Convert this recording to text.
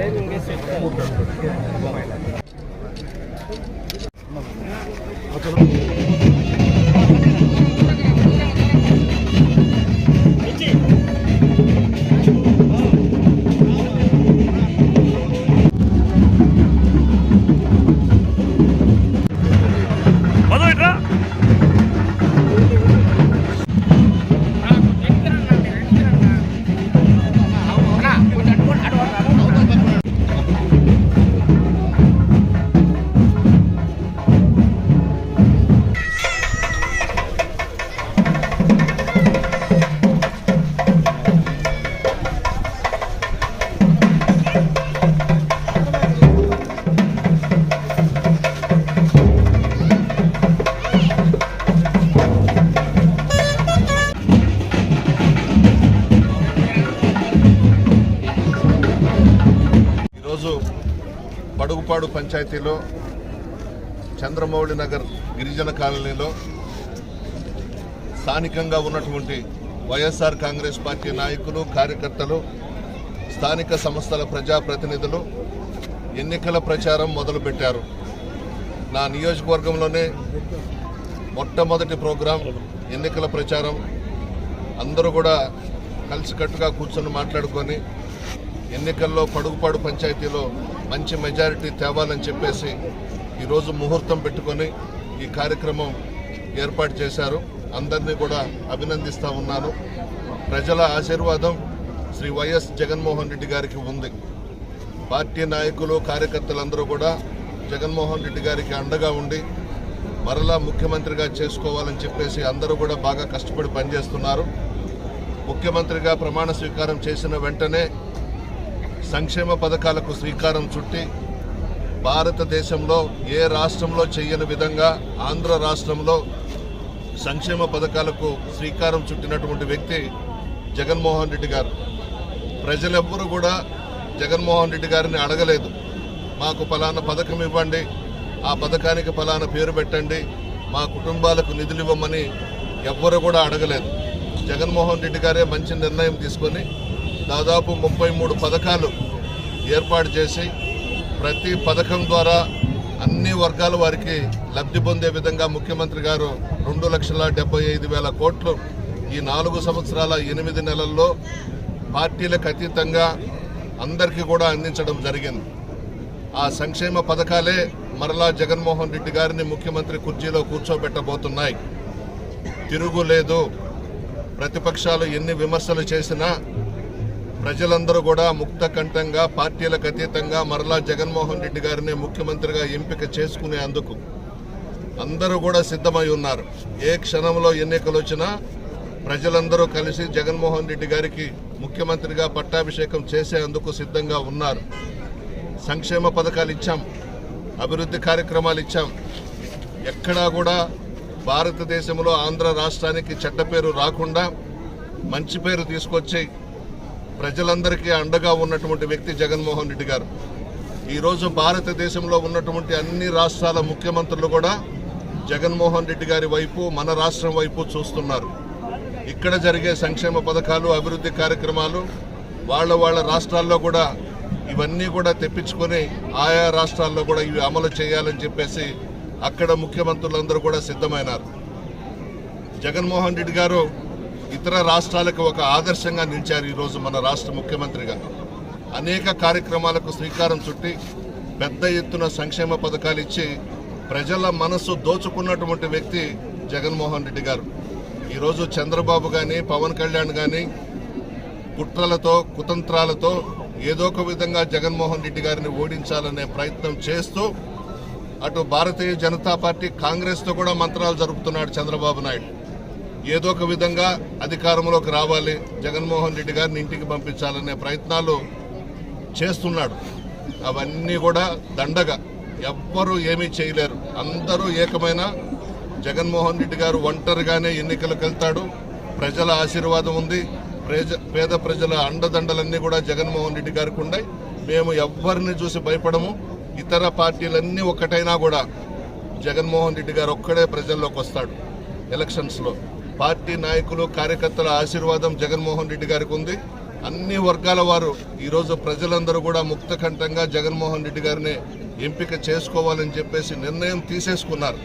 哎，你给谁？ఈరోజు పడుగుపాడు పంచాయతీలో చంద్రమౌళి నగర్ గిరిజన కాలనీలో స్థానికంగా ఉన్నటువంటి వైఎస్ఆర్ కాంగ్రెస్ పార్టీ నాయకులు కార్యకర్తలు స్థానిక సంస్థల ప్రజాప్రతినిధులు ఎన్నికల ప్రచారం మొదలుపెట్టారు. నా నియోజకవర్గంలోనే మొట్టమొదటి ప్రోగ్రాం ఎన్నికల ప్రచారం. అందరూ కూడా కలిసికట్టుగా కూర్చొని మాట్లాడుకొని ఎన్నికల్లో పడుగుపాడు పంచాయతీలో మంచి మెజారిటీ తేవాలని చెప్పేసి ఈరోజు ముహూర్తం పెట్టుకొని ఈ కార్యక్రమం ఏర్పాటు చేశారు. అందరినీ కూడా అభినందిస్తూ ఉన్నాను. ప్రజల ఆశీర్వాదం శ్రీ వైఎస్ జగన్మోహన్ రెడ్డి గారికి ఉంది. పార్టీ నాయకులు కార్యకర్తలందరూ కూడా జగన్మోహన్ రెడ్డి గారికి అండగా ఉండి మరలా ముఖ్యమంత్రిగా చేసుకోవాలని చెప్పేసి అందరూ కూడా బాగా కష్టపడి పనిచేస్తున్నారు. ముఖ్యమంత్రిగా ప్రమాణ స్వీకారం చేసిన వెంటనే సంక్షేమ పథకాలకు శ్రీకారం చుట్టి భారతదేశంలో ఏ రాష్ట్రంలో చేయని విధంగా ఆంధ్ర రాష్ట్రంలో సంక్షేమ పథకాలకు శ్రీకారం చుట్టినటువంటి వ్యక్తి జగన్మోహన్ రెడ్డి గారు. ప్రజలెవ్వరూ కూడా జగన్మోహన్ రెడ్డి గారిని అడగలేదు. మాకు ఫలానా పథకం ఇవ్వండి ఆ పథకానికి ఫలానా పేరు పెట్టండి మా కుటుంబాలకు నిధులు ఇవ్వమని ఎవ్వరు కూడా అడగలేదు. జగన్మోహన్ రెడ్డి గారే మంచి నిర్ణయం తీసుకొని దాదాపు ముప్పై మూడు పథకాలు ఏర్పాటు చేసి ప్రతి పథకం ద్వారా అన్ని వర్గాల వారికి లబ్ధి పొందే విధంగా ముఖ్యమంత్రి గారు రెండు లక్షల డెబ్బై ఐదు వేల కోట్లు ఈ నాలుగు సంవత్సరాల ఎనిమిది నెలల్లో పార్టీలకు అతీతంగా అందరికీ కూడా అందించడం జరిగింది. ఆ సంక్షేమ పథకాలే మరలా జగన్మోహన్ రెడ్డి గారిని ముఖ్యమంత్రి కుర్చీలో కూర్చోబెట్టబోతున్నాయి. తిరుగులేదు ప్రతిపక్షాలు ఎన్ని విమర్శలు చేసినా ప్రజలందరూ కూడా ముక్త కంఠంగా పార్టీలకు అతీతంగా మరలా జగన్మోహన్ రెడ్డి గారిని ముఖ్యమంత్రిగా ఎంపిక చేసుకునే అందుకు అందరూ కూడా సిద్ధమై ఉన్నారు. ఏ క్షణంలో ఎన్నికలు వచ్చినా ప్రజలందరూ కలిసి జగన్మోహన్ రెడ్డి గారికి ముఖ్యమంత్రిగా పట్టాభిషేకం చేసేందుకు సిద్ధంగా ఉన్నారు. సంక్షేమ పథకాలు ఇచ్చాం అభివృద్ధి కార్యక్రమాలు ఇచ్చాం. ఎక్కడా కూడా భారతదేశంలో ఆంధ్ర రాష్ట్రానికి చెడ్డ పేరు రాకుండా మంచి పేరు తీసుకొచ్చి ప్రజలందరికీ అండగా ఉన్నటువంటి వ్యక్తి జగన్మోహన్ రెడ్డి గారు. ఈరోజు భారతదేశంలో ఉన్నటువంటి అన్ని రాష్ట్రాల ముఖ్యమంత్రులు కూడా జగన్మోహన్ రెడ్డి గారి వైపు మన రాష్ట్రం వైపు చూస్తున్నారు. ఇక్కడ జరిగే సంక్షేమ పథకాలు అభివృద్ధి కార్యక్రమాలు వాళ్ళ వాళ్ళ రాష్ట్రాల్లో కూడా ఇవన్నీ కూడా తెప్పించుకొని ఆయా రాష్ట్రాల్లో కూడా ఇవి అమలు చేయాలని చెప్పేసి అక్కడ ముఖ్యమంత్రులందరూ కూడా సిద్ధమైనారు. జగన్మోహన్ రెడ్డి గారు ఇతర రాష్ట్రాలకు ఒక ఆదర్శంగా నిలిచారు ఈరోజు మన రాష్ట్ర ముఖ్యమంత్రిగా. అనేక కార్యక్రమాలకు శ్రీకారం చుట్టి పెద్ద ఎత్తున సంక్షేమ పథకాలు ఇచ్చి ప్రజల మనస్సు దోచుకున్నటువంటి వ్యక్తి జగన్మోహన్ రెడ్డి గారు. ఈరోజు చంద్రబాబు కానీ పవన్ కళ్యాణ్ కానీ కుట్రలతో కుతంత్రాలతో ఏదో ఒక విధంగా జగన్మోహన్ రెడ్డి గారిని ఓడించాలనే ప్రయత్నం చేస్తూ అటు భారతీయ జనతా పార్టీ కాంగ్రెస్తో కూడా మంత్రాలు జరుపుతున్నాడు చంద్రబాబు నాయుడు. ఏదో ఒక విధంగా అధికారంలోకి రావాలి. జగన్మోహన్ రెడ్డి గారిని ఇంటికి పంపించాలనే ప్రయత్నాలు చేస్తున్నాడు. అవన్నీ కూడా దండగా. ఎవ్వరూ ఏమీ చేయలేరు. అందరూ ఏకమైన. జగన్మోహన్ రెడ్డి గారు ఒంటరిగానే ఎన్నికలకు వెళ్తాడు. ప్రజల ఆశీర్వాదం ఉంది. ప్రజ పేద ప్రజల అండదండలన్నీ కూడా జగన్మోహన్ రెడ్డి గారికి ఉన్నాయి. మేము ఎవ్వరిని చూసి భయపడము. ఇతర పార్టీలన్నీ ఒక్కటైనా కూడా జగన్మోహన్ రెడ్డి గారు ఒక్కడే ప్రజల్లోకి వస్తాడు. ఎలక్షన్స్లో. పార్టీ నాయకులు కార్యకర్తల ఆశీర్వాదం జగన్మోహన్ రెడ్డి గారికి ఉంది. అన్ని వర్గాల వారు ఈరోజు ప్రజలందరూ కూడా ముక్తకంఠంగా జగన్మోహన్ రెడ్డి గారిని ఎంపిక చేసుకోవాలని చెప్పేసి నిర్ణయం తీసేసుకున్నారు.